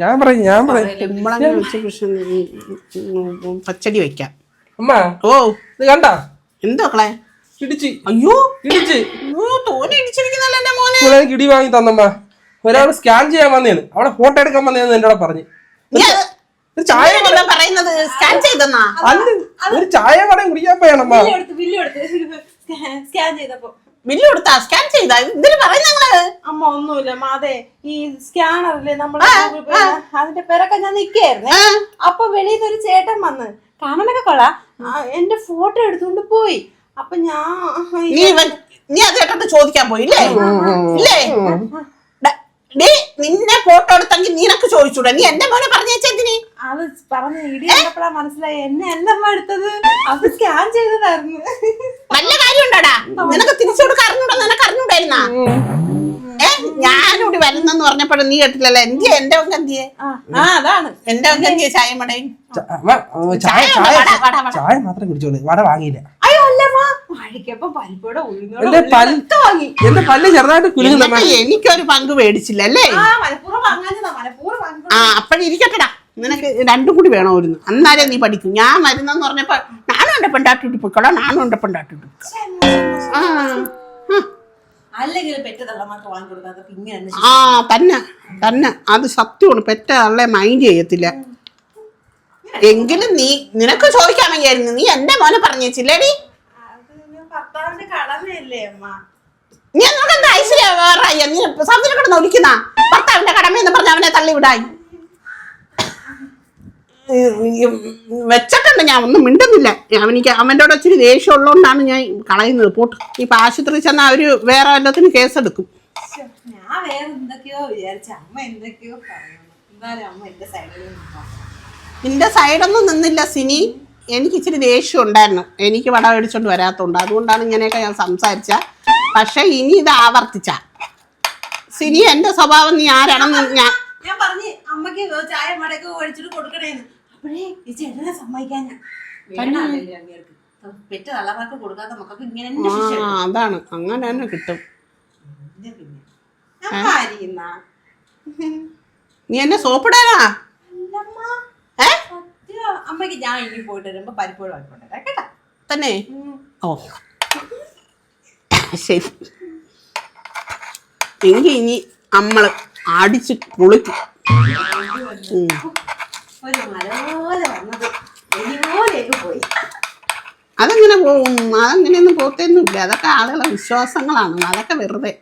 ഞാൻ പറയും ഞാൻ പറയും. കുമ്പളങ്ങ വെച്ച് കൃഷ്ണൻ പച്ചടി വെക്കാം അമ്മ ഓ. ഇത് കണ്ട? എന്തോ കിടി ഇടിച്ച്. അയ്യോ. ഇടിച്ച്. എന്റെ മോനെ? ഇവിടെ എനിക്ക് ഇടി വാങ്ങി തന്നമ്മ. ഒരാൾ സ്കാൻ ചെയ്യാൻ വന്നേന്ന്. അവിടെ ഫോട്ടോ എടുക്കാൻ വന്നേന്ന് എന്നോട് പറഞ്ഞു. ഒരു ചായ പറയുന്നത്? സ്കാൻ ചെയ്തെന്നാ? അല്ല ഒരു ചായ കടയും കുടിക്കാൻ പോയാണമ്മ. സ്കാൻ ചെയ്തപ്പോ. ബില്ല് കൊടുത്താ? സ്കാൻ ചെയ്താ? എന്തിനു പറയും ഞങ്ങൾ അമ്മ ഒന്നുമില്ല. അതെ ഈ സ്കാനറിൽ നമ്മൾ അതിന്റെ പേരൊക്കെ ഞാൻ നിക്കായിരുന്നേ. അപ്പൊ വെളിയിൽ ഒരു ചേട്ടൻ വന്ന് കാണാനൊക്കെ കൊള്ളാം. എന്റെ ഫോട്ടോ എടുത്തോണ്ട് പോയി. അപ്പൊ ഞാൻ നീ നീ അത് ചേട്ടൻ ചോദിക്കാൻ പോയി ഇല്ലേ? ഡ- ഡേ നിന്നെ ഫോട്ടോ എടുത്തെങ്കിൽ നിനക്ക് ചോദിച്ചൂടെ? നീ എന്റെ മോനെ പറഞ്ഞേച്ചെന്തിനി അത് പറഞ്ഞ ഇടിയപ്പോഴാ മനസ്സിലായി. എന്നെ അമ്മ എടുത്തത്. അത് സ്കാൻ ചെയ്തതായിരുന്നു. നല്ല നിനക്ക് തിരിച്ചു കൊടുക്കാൻ അറിഞ്ഞൂടാ നിനക്ക് അറിഞ്ഞൂടായിരുന്നാ? ഏ ഞാനിവിടെ വരുന്നെന്ന് പറഞ്ഞപ്പോഴും നീ കേട്ടില്ലല്ലോ? എന്തിയെ? എന്റെ ഒക്കെ എന്തിയെ? ആ. അതാണ്. എന്റെ ഒക്കെ എന്തിയെ? ചായമടയും ചായ ചായ ചായ മാത്രം കുടിച്ചോളൂ. വട വാങ്ങിയില്ല. അയ്യോ അല്ലമ്മ മഴയ്ക്കപ്പൊ പരിപ്പോടെ എന്റെ പല്ല് വാങ്ങി. എന്റെ പല്ല് ചെറുതായിട്ട് എന്നിട്ട് എനിക്കൊരു പങ്ക് മേടിച്ചില്ല അല്ലേ? ആ അപ്പഴിരിക്കട്ടെടാ വാങ്ങാഞ്ഞതാ ആ അപ്പഴിരിക്കട്ടടാ നിനക്ക് രണ്ടും കൂടി വേണമായിരുന്നു. അന്നാലേ നീ പഠിക്കും. ഞാൻ വരുന്നെന്ന് പറഞ്ഞപ്പോ എന്റെ പെണ്ടാട്ടിട്ട് പൊയ്ക്കോളാം നാനും എന്റെ പെണ്ടാട്ടിട്ട് ആ തന്നെ തന്നെ അത് സത്യമാണ് പെറ്റ ആളെ മൈൻഡ് ചെയ്യത്തില്ല എങ്കിലും നീ നിനക്ക് ചോദിക്കാൻ വയ്യായിരുന്നു നീ എന്റെ മോനെ പറഞ്ഞേച്ചില്ലേടി നീ എന്നോട് എന്താ ഐശ്വര്യ വേറെ? നീ കിടന്ന് ഒലിക്കുന്ന ഭർത്താവിന്റെ കടമയെന്ന് പറഞ്ഞ അവനെ തള്ളി വിടായി വെച്ചിട്ടുണ്ട്. ഞാൻ ഒന്നും മിണ്ടുന്നില്ല. അവനിക്ക് അവന്റെ കൂടെ ഇച്ചിരി ദേഷ്യം ഉള്ളതുകൊണ്ടാണ് ഞാൻ കളയുന്നത്. പോട്ട്. ഇപ്പൊ ആശുപത്രി ചെന്നാൽ അവർ വേറെ വല്ലത്തിനും കേസെടുക്കും. എടുക്കും ഞാൻ വേറെ എന്തൊക്കെയോ വിചാരിച്ച അമ്മ എന്തൊക്കെയോ അമ്മ എന്റെ സൈഡിൽ നിന്റെ സൈഡൊന്നും നിന്നില്ല സിനി. എനിക്ക് ഇച്ചിരി ദേഷ്യം ഉണ്ടായിരുന്നു എനിക്ക് വട മേടിച്ചോണ്ട് വരാത്തോണ്ട്. അതുകൊണ്ടാണ് ഇങ്ങനെയൊക്കെ ഞാൻ സംസാരിച്ച. പക്ഷെ ഇനി ഇത് ആവർത്തിച്ച. സിനി എന്റെ സ്വഭാവം നീ ആരാണെന്ന് ഞാൻ ഞാൻ പറഞ്ഞു അമ്മയ്ക്ക് ചായ മടക്ക് ഒഴിച്ചിട്ട് കൊടുക്കണേന്ന്. അപ്പോഴേ ഈ ചേട്ടനെ സമ്മതിക്കാൻ പെറ്റ തള്ളമാർക്ക് കൊടുക്കാത്ത മക്കൾക്ക് ഇങ്ങനെ തന്നെ ശിക്ഷ ആ അതാണ്. അങ്ങനെ തന്നെ കിട്ടും. ഇത് പിന്നെ. ഞാൻ ഭാര്യയുന്ന നീ എന്നെ സോപ്പിടാനാ? അല്ലമ്മ. ഏ? സത്യം. അമ്മയ്ക്ക് ഞാൻ ഇനി പോയിട്ട് വരുമ്പോ പരിപ്പോഴും ആയിക്കോട്ടെ കേട്ടാ. തന്നെ? ഓ. ശരി. എങ്കിൽ ഇനി നമ്മൾ അടിച്ച് പൊളിക്കും. ഉം. ഒരു മല പോലെ വന്നത് പോയി. അതങ്ങനെ പോകും അതങ്ങനെയൊന്നും പോത്തൊന്നുമില്ല. അതൊക്കെ ആളുകളെ വിശ്വാസങ്ങളാണ്. അതൊക്കെ വെറുതെ.